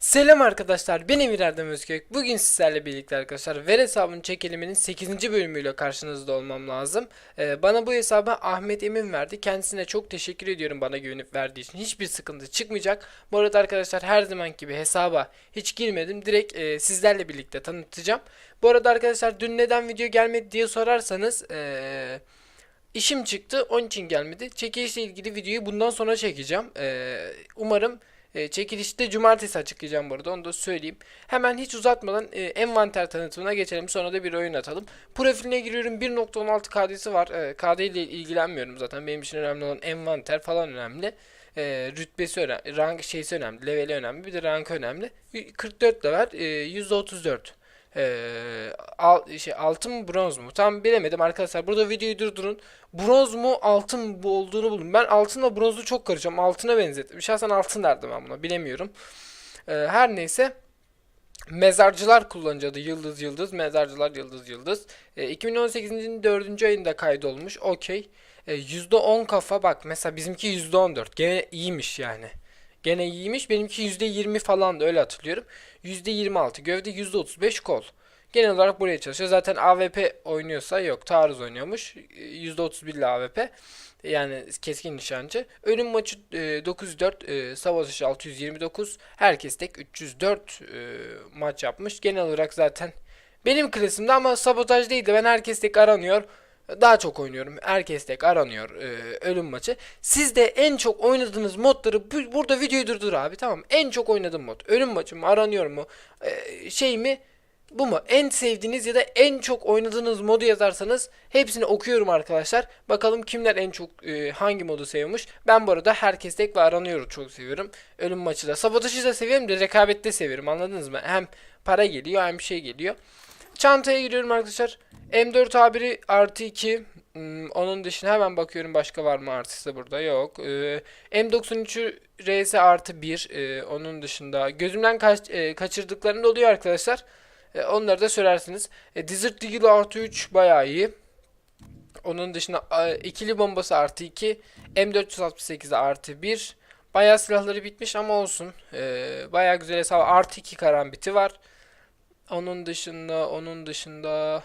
Selam arkadaşlar ben Emir Erdem Özkök. Bugün sizlerle birlikte arkadaşlar ver hesabını çekelimin 8. bölümüyle karşınızda olmam lazım. Ee, bana bu hesabı Ahmet Emin verdi. Kendisine çok teşekkür ediyorum bana güvenip verdiği için. Hiçbir sıkıntı çıkmayacak. Bu arada arkadaşlar her zaman gibi hesaba hiç girmedim. Direkt e, sizlerle birlikte tanıtacağım. Bu arada arkadaşlar dün neden video gelmedi diye sorarsanız... E, işim çıktı onun için gelmedi. Çekilişle ilgili videoyu bundan sonra çekeceğim. Ee, umarım e, çekilişte cumartesi açıklayacağım bu arada onu da söyleyeyim. Hemen hiç uzatmadan e, envanter tanıtımına geçelim sonra da bir oyun atalım. Profiline giriyorum 1.16 KD'si var. E, KD ile ilgilenmiyorum zaten benim için önemli olan envanter falan önemli. E, rütbesi önemli, rank şeysi önemli, leveli önemli, bir de rank önemli. 44 level, e, %34. Al, şey, altın mı bronz mu? Tam bilemedim arkadaşlar. Burada videoyu durdurun. Bronz mu altın mı olduğunu buldum. Ben altınla bronzu çok karışıyorum. Altına benzettim. Şahsen altın derdim ben buna. Bilemiyorum. Ee, her neyse. Mezarcılar kullanacaktı. Yıldız yıldız. Mezarcılar yıldız yıldız. Ee, 2018'in 4. ayında kaydolmuş. Okey. Ee, %10 kafa bak. Mesela bizimki %14. Gene iyiymiş yani. Gene iyiymiş. Benimki %20 falan da öyle hatırlıyorum. %26 gövde %35 kol. Genel olarak buraya çalışıyor. Zaten AWP oynuyorsa yok taarruz oynuyormuş. %31 ile AWP. Yani keskin nişancı. Ölüm maçı e, 904, e, savaş 629. Herkes tek 304 e, maç yapmış. Genel olarak zaten benim klasimde ama sabotaj değil de ben herkes tek aranıyor. Daha çok oynuyorum. Herkes tek aranıyor e, ölüm maçı. Siz de en çok oynadığınız modları bu- burada videoyu durdur abi tamam. En çok oynadığım mod. Ölüm maçı mı aranıyor mu? E, şey mi? Bu mu? En sevdiğiniz ya da en çok oynadığınız modu yazarsanız hepsini okuyorum arkadaşlar. Bakalım kimler en çok e, hangi modu seviyormuş. Ben bu arada herkes tek ve aranıyoru çok seviyorum. Ölüm maçı da. Sabotajı da seviyorum da rekabette seviyorum anladınız mı? Hem para geliyor hem şey geliyor. Çantaya giriyorum arkadaşlar. M4 A1'i artı 2. Hmm, onun dışında hemen bakıyorum başka var mı artısı burada yok. Ee, M93'ü RS artı 1. Ee, onun dışında gözümden kaç, e, kaçırdıklarım da oluyor arkadaşlar. E, onları da söylersiniz. E, Desert Eagle artı 3 bayağı iyi. Onun dışında e, ikili bombası artı 2. M468'e artı 1. Bayağı silahları bitmiş ama olsun. E, bayağı güzel hesabı. Artı 2 karambiti var. Onun dışında, onun dışında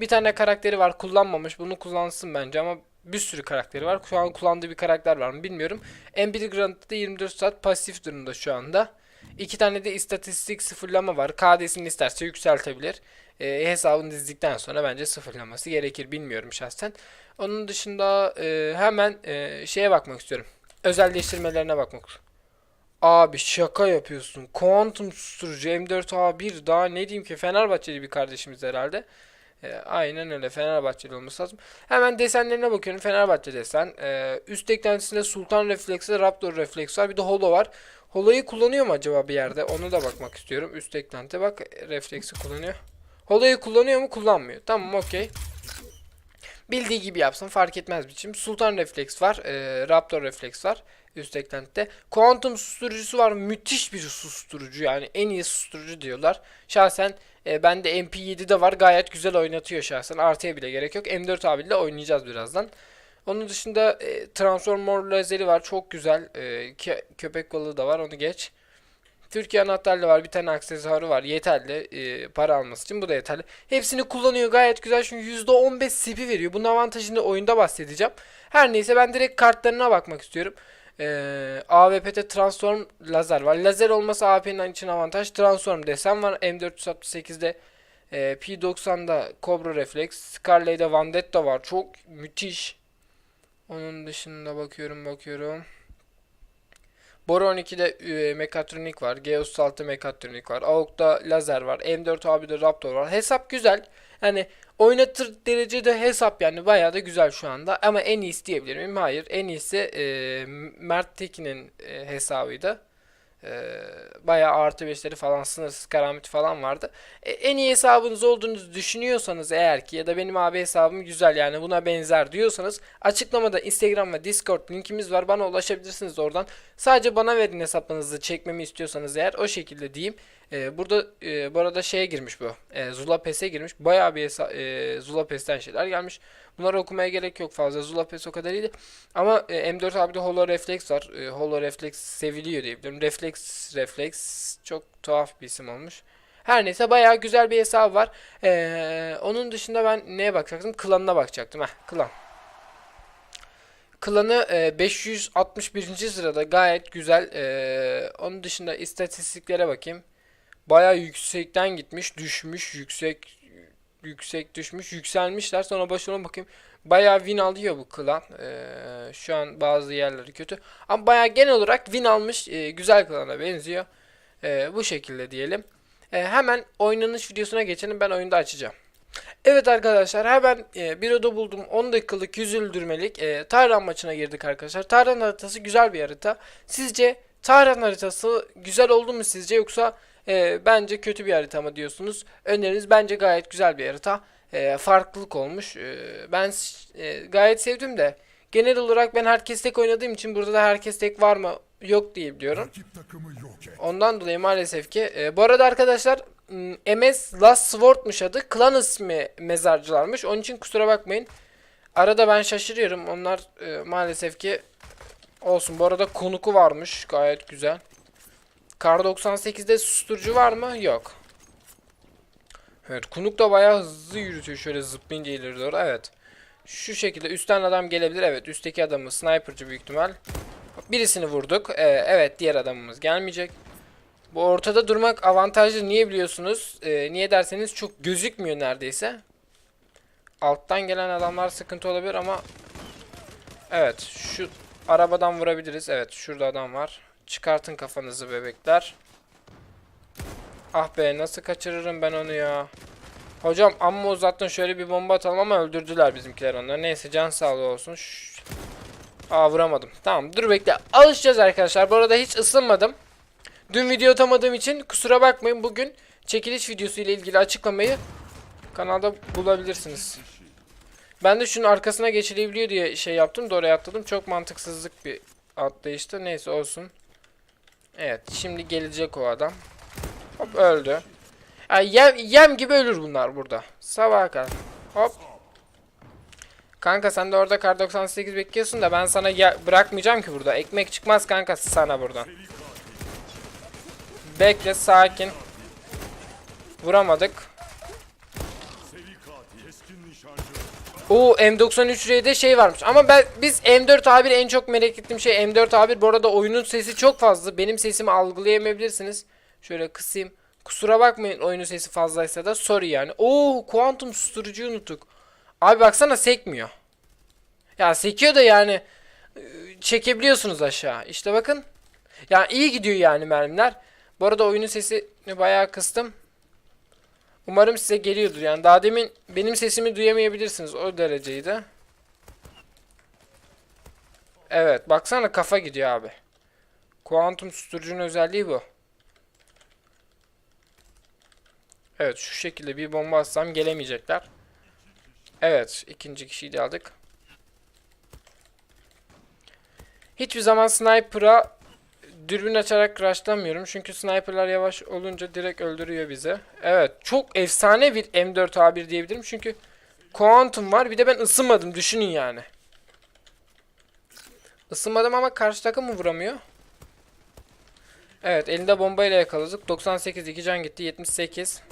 bir tane karakteri var kullanmamış. Bunu kullansın bence ama bir sürü karakteri var. Şu an kullandığı bir karakter var mı bilmiyorum. M1 Grant'ta 24 saat pasif durumda şu anda. İki tane de istatistik sıfırlama var. KD'sini isterse yükseltebilir. E, hesabını dizdikten sonra bence sıfırlaması gerekir. Bilmiyorum şahsen. Onun dışında e, hemen e, şeye bakmak istiyorum. Özelleştirmelerine bakmak Abi şaka yapıyorsun. Kuantum susturucu M4A1 daha ne diyeyim ki Fenerbahçeli bir kardeşimiz herhalde. E, aynen öyle Fenerbahçeli olması lazım. Hemen desenlerine bakıyorum. Fenerbahçe desen. E, üst eklentisinde Sultan Refleksi, Raptor Refleks var. Bir de Holo var. Holo'yu kullanıyor mu acaba bir yerde? Onu da bakmak istiyorum. Üst eklenti bak refleksi kullanıyor. Holo'yu kullanıyor mu? Kullanmıyor. Tamam okey. Bildiği gibi yapsın fark etmez biçim. Sultan Refleks var. E, Raptor Refleks var. Üst eklentide. Kuantum susturucusu var. Müthiş bir susturucu. Yani en iyi susturucu diyorlar. Şahsen e, bende MP7'de var. Gayet güzel oynatıyor şahsen. Artıya bile gerek yok. M4 abiyle oynayacağız birazdan. Onun dışında e, Transformer lazeri var. Çok güzel. E, kö- köpek balığı da var. Onu geç. Türkiye anahtarlı var. Bir tane aksesuarı var. Yeterli. e, para alması için. Bu da yeterli. Hepsini kullanıyor. Gayet güzel. Çünkü %15 CP veriyor. Bunun avantajını oyunda bahsedeceğim. Her neyse ben direkt kartlarına bakmak istiyorum. Ee, AWP'de Transform lazer var. Lazer olması AWP'nin için avantaj. Transform desen var. M468'de e, P90'da Cobra Reflex. Scarlet'de Vendetta var. Çok müthiş. Onun dışında bakıyorum bakıyorum. Bora 12'de e, mekatronik var. G36'da mekatronik var. AUG'da lazer var. M4 abi'de Raptor var. Hesap güzel. Yani oynatır derecede hesap yani bayağı da güzel şu anda. Ama en iyisi diyebilir miyim? Hayır. En iyisi e, Mert Tekin'in e, hesabıydı. E, bayağı artı 5'leri falan sınırsız karamit falan vardı. E, en iyi hesabınız olduğunuzu düşünüyorsanız eğer ki ya da benim abi hesabım güzel yani buna benzer diyorsanız açıklamada Instagram ve Discord linkimiz var. Bana ulaşabilirsiniz oradan. Sadece bana verin hesaplarınızı çekmemi istiyorsanız eğer o şekilde diyeyim. E, burada e, bu arada şeye girmiş bu. E, Zula PES'e girmiş. Bayağı bir e, Zula PES'ten şeyler gelmiş. Bunları okumaya gerek yok fazla. Zula PES o kadar iyi değil. Ama e, M4 abi'de Holo Reflex var. E, Holo Reflex seviliyor diye biliyorum. Reflex Reflex çok tuhaf bir isim olmuş. Her neyse bayağı güzel bir hesabı var. E, onun dışında ben neye bakacaktım? Klanına bakacaktım. Heh, klan. Klanı e, 561. sırada gayet güzel. E, onun dışında istatistiklere bakayım. Bayağı yüksekten gitmiş, düşmüş, yüksek yüksek düşmüş, yükselmişler. Sonra başına bakayım. Bayağı win alıyor bu klan. E, şu an bazı yerleri kötü. Ama bayağı genel olarak win almış. e, güzel klana benziyor. E, bu şekilde diyelim. E, hemen oynanış videosuna geçelim. Ben oyunda açacağım. Evet arkadaşlar hemen e, bir oda buldum 10 dakikalık 100 öldürmelik e, Tahran maçına girdik arkadaşlar. Tahran haritası güzel bir harita. Sizce Tahran haritası güzel oldu mu sizce yoksa e, bence kötü bir harita mı diyorsunuz? Öneriniz bence gayet güzel bir harita. E, farklılık olmuş. E, ben e, gayet sevdim de genel olarak ben herkes tek oynadığım için burada da herkes tek var mı yok diye biliyorum. Ondan dolayı maalesef ki. e, bu arada arkadaşlar MS Last Sword'muş adı. Klan ismi mezarcılarmış. Onun için kusura bakmayın. Arada ben şaşırıyorum. Onlar e, maalesef ki olsun. Bu arada konuku varmış. Gayet güzel. Kar 98'de susturucu var mı? Yok. Evet konuk da bayağı hızlı yürütüyor şöyle zıplayınca ileri doğru. Evet. Şu şekilde üstten adam gelebilir. Evet üstteki adamı sniperci büyük ihtimal. Birisini vurduk. Ee, evet diğer adamımız gelmeyecek. Bu ortada durmak avantajlı niye biliyorsunuz? Ee, niye derseniz çok gözükmüyor neredeyse. Alttan gelen adamlar sıkıntı olabilir ama Evet şu arabadan vurabiliriz. Evet şurada adam var. Çıkartın kafanızı bebekler. Ah be nasıl kaçırırım ben onu ya. Hocam amma uzattın şöyle bir bomba atalım ama öldürdüler bizimkiler onları. Neyse can sağlığı olsun. Şşş. Aa vuramadım. Tamam dur bekle. Alışacağız arkadaşlar. Bu arada hiç ısınmadım. Dün video atamadığım için kusura bakmayın. Bugün çekiliş videosu ile ilgili açıklamayı kanalda bulabilirsiniz. Ben de şunun arkasına geçilebiliyor diye şey yaptım. Oraya atladım. Çok mantıksızlık bir atlayıştı. Neyse olsun. Evet şimdi gelecek o adam. Hop öldü. Ya yem, yem gibi ölür bunlar burada. Sabaha kadar. Hop. Kanka sen de orada kar 98 bekliyorsun da ben sana ya- bırakmayacağım ki burada. Ekmek çıkmaz kanka sana buradan. Bekle sakin. Vuramadık. Keskin nişancı. O M93R'de şey varmış. Ama ben biz M4 A1 en çok merak ettiğim şey M4 A1. Bu arada oyunun sesi çok fazla. Benim sesimi algılayamayabilirsiniz. Şöyle kısayım. Kusura bakmayın oyunun sesi fazlaysa da sorry yani. Oo kuantum susturucuyu unuttuk. Abi baksana sekmiyor. Ya sekiyor da yani e, çekebiliyorsunuz aşağı. İşte bakın. Ya iyi gidiyor yani mermiler. Bu arada oyunun sesini bayağı kıstım. Umarım size geliyordur. Yani daha demin benim sesimi duyamayabilirsiniz. O dereceydi. Evet. Baksana kafa gidiyor abi. Kuantum susturucunun özelliği bu. Evet şu şekilde bir bomba atsam gelemeyecekler. Evet ikinci kişiyi de aldık. Hiçbir zaman sniper'a dürbün açarak rushlamıyorum. Çünkü sniperlar yavaş olunca direkt öldürüyor bizi. Evet çok efsane bir M4A1 diyebilirim. Çünkü Quantum var. Bir de ben ısınmadım. Düşünün yani. Isınmadım ama karşı takım mı vuramıyor? Evet elinde bombayla yakaladık. 98 2 can gitti. 78.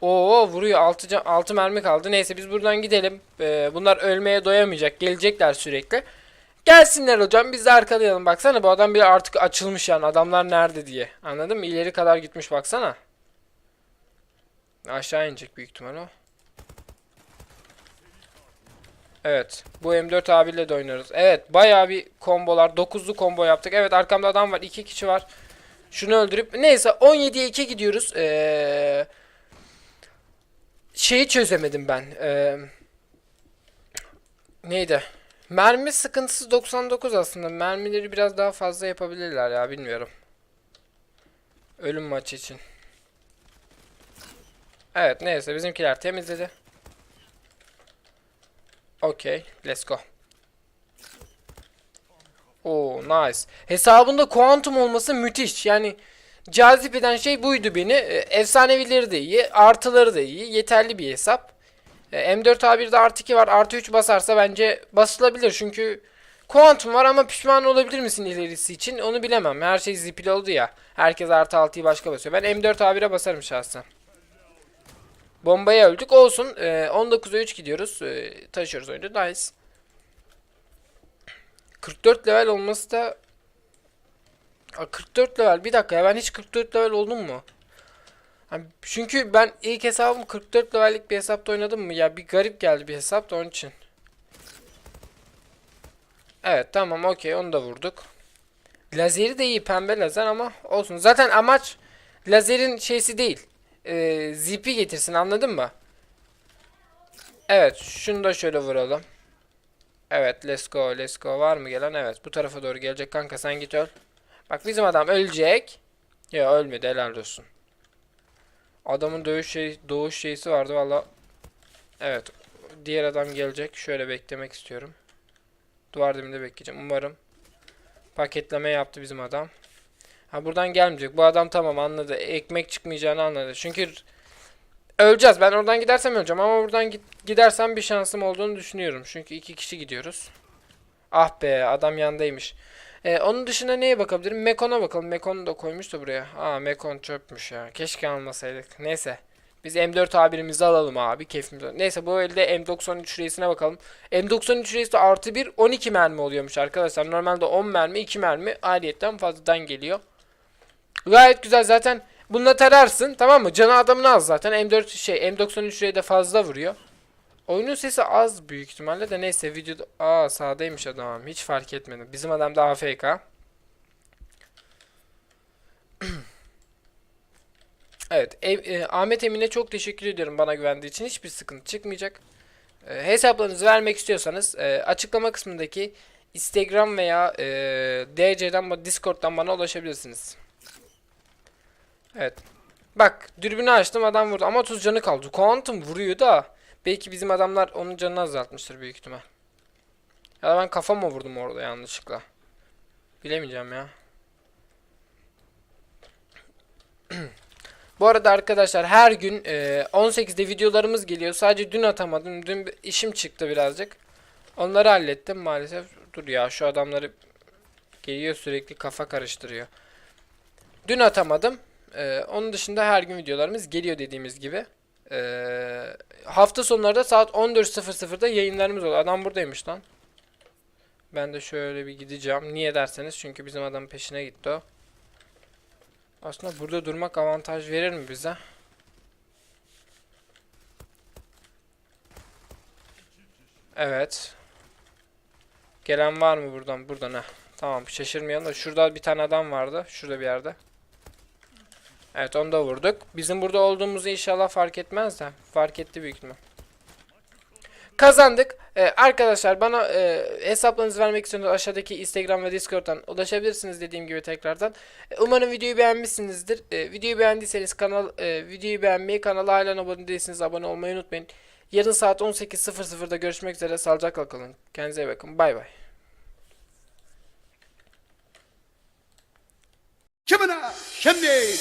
Oo vuruyor. 6 can, 6 mermi kaldı. Neyse biz buradan gidelim. Ee, bunlar ölmeye doyamayacak. Gelecekler sürekli. Gelsinler hocam biz de arkalayalım. Baksana bu adam bile artık açılmış yani. Adamlar nerede diye. Anladın mı? İleri kadar gitmiş baksana. Aşağı inecek büyük ihtimal o. Evet. Bu M4 abiyle de oynarız. Evet. Bayağı bir kombolar. 9'lu combo yaptık. Evet arkamda adam var. 2 kişi var. Şunu öldürüp. Neyse 17'ye 2 gidiyoruz. Ee, şeyi çözemedim ben. Ee, neydi? Mermi sıkıntısı 99 aslında. Mermileri biraz daha fazla yapabilirler ya bilmiyorum. Ölüm maçı için. Evet neyse bizimkiler temizledi. Okey let's go. Oo nice. Hesabında kuantum olması müthiş. Yani cazip eden şey buydu beni. E, efsanevileri de iyi, artıları da iyi, yeterli bir hesap. E, M4A1'de artı 2 var, artı 3 basarsa bence basılabilir çünkü Kuantum var ama pişman olabilir misin ilerisi için onu bilemem. Her şey zipli oldu ya. Herkes artı 6'yı başka basıyor. Ben M4A1'e basarım şahsen. Bombaya öldük. Olsun. Ee, 19'a 3 gidiyoruz. Ee, taşıyoruz oyunu. Nice. 44 level olması da Aa, 44 level. Bir dakika ya ben hiç 44 level oldum mu? Ha, çünkü ben ilk hesabım 44 levellik bir hesapta oynadım mı? Ya bir garip geldi bir hesap da onun için. Evet tamam okey onu da vurduk. Lazeri de iyi pembe lazer ama olsun. Zaten amaç lazerin şeysi değil. Ee, zipi getirsin anladın mı? Evet şunu da şöyle vuralım. Evet let's go let's go var mı gelen? Evet bu tarafa doğru gelecek kanka sen git öl. Bak bizim adam ölecek. Ya ölmedi helal olsun. Adamın dövüş şey doğuş şeysi vardı valla. Evet diğer adam gelecek. Şöyle beklemek istiyorum. Duvar dibinde bekleyeceğim. Umarım paketleme yaptı bizim adam. Ha buradan gelmeyecek. Bu adam tamam anladı. Ekmek çıkmayacağını anladı. Çünkü öleceğiz. Ben oradan gidersem öleceğim ama buradan gidersem bir şansım olduğunu düşünüyorum. Çünkü iki kişi gidiyoruz. Ah be adam yandaymış. Ee, onun dışında neye bakabilirim? Mekon'a bakalım. Mekon'u da koymuş da buraya. Aa Mekon çöpmüş ya. Keşke almasaydık. Neyse. Biz M4A1'imizi alalım abi keyfimize. Neyse bu elde M93 reisine bakalım. M93 reis de artı 1 12 mermi oluyormuş arkadaşlar. Normalde 10 mermi 2 mermi ayrıyetten fazladan geliyor. Gayet güzel zaten bununla tararsın tamam mı? Canı adamın az zaten. M4 şey M93 reis de fazla vuruyor. Oyunun sesi az büyük ihtimalle de neyse videoda aa sağdaymış adam hiç fark etmedim. Bizim adam da AFK. Evet, ev- e, Ahmet Emin'e çok teşekkür ediyorum bana güvendiği için. Hiçbir sıkıntı çıkmayacak. E, hesaplarınızı vermek istiyorsanız e, açıklama kısmındaki Instagram veya e, DC'den Discord'dan bana ulaşabilirsiniz. Evet. Bak dürbünü açtım adam vurdu ama 30 canı kaldı. Quantum vuruyor da belki bizim adamlar onun canını azaltmıştır büyük ihtimal. Ya ben kafama vurdum orada yanlışlıkla. Bilemeyeceğim ya. Bu arada arkadaşlar her gün e, 18'de videolarımız geliyor. Sadece dün atamadım. Dün işim çıktı birazcık. Onları hallettim maalesef. Dur ya şu adamları geliyor sürekli kafa karıştırıyor. Dün atamadım. E, onun dışında her gün videolarımız geliyor dediğimiz gibi. E, hafta sonları da saat 14.00'da yayınlarımız oluyor. Adam buradaymış lan. Ben de şöyle bir gideceğim. Niye derseniz çünkü bizim adamın peşine gitti o. Aslında burada durmak avantaj verir mi bize? Evet. Gelen var mı buradan? Buradan ha. Tamam şaşırmayalım da şurada bir tane adam vardı. Şurada bir yerde. Evet onu da vurduk. Bizim burada olduğumuzu inşallah fark etmez de. Fark etti büyük ihtimal. Kazandık. Ee, arkadaşlar bana e, hesaplarınızı vermek istiyorsanız aşağıdaki Instagram ve Discord'dan ulaşabilirsiniz dediğim gibi tekrardan. E, Umarım videoyu beğenmişsinizdir. E, videoyu beğendiyseniz kanal e, videoyu beğenmeyi, kanala hala abone değilseniz abone olmayı unutmayın. Yarın saat 18.00'da görüşmek üzere. Sağlıcakla kalın. Kendinize iyi bakın. Bay bay. Kimine? Şimdi.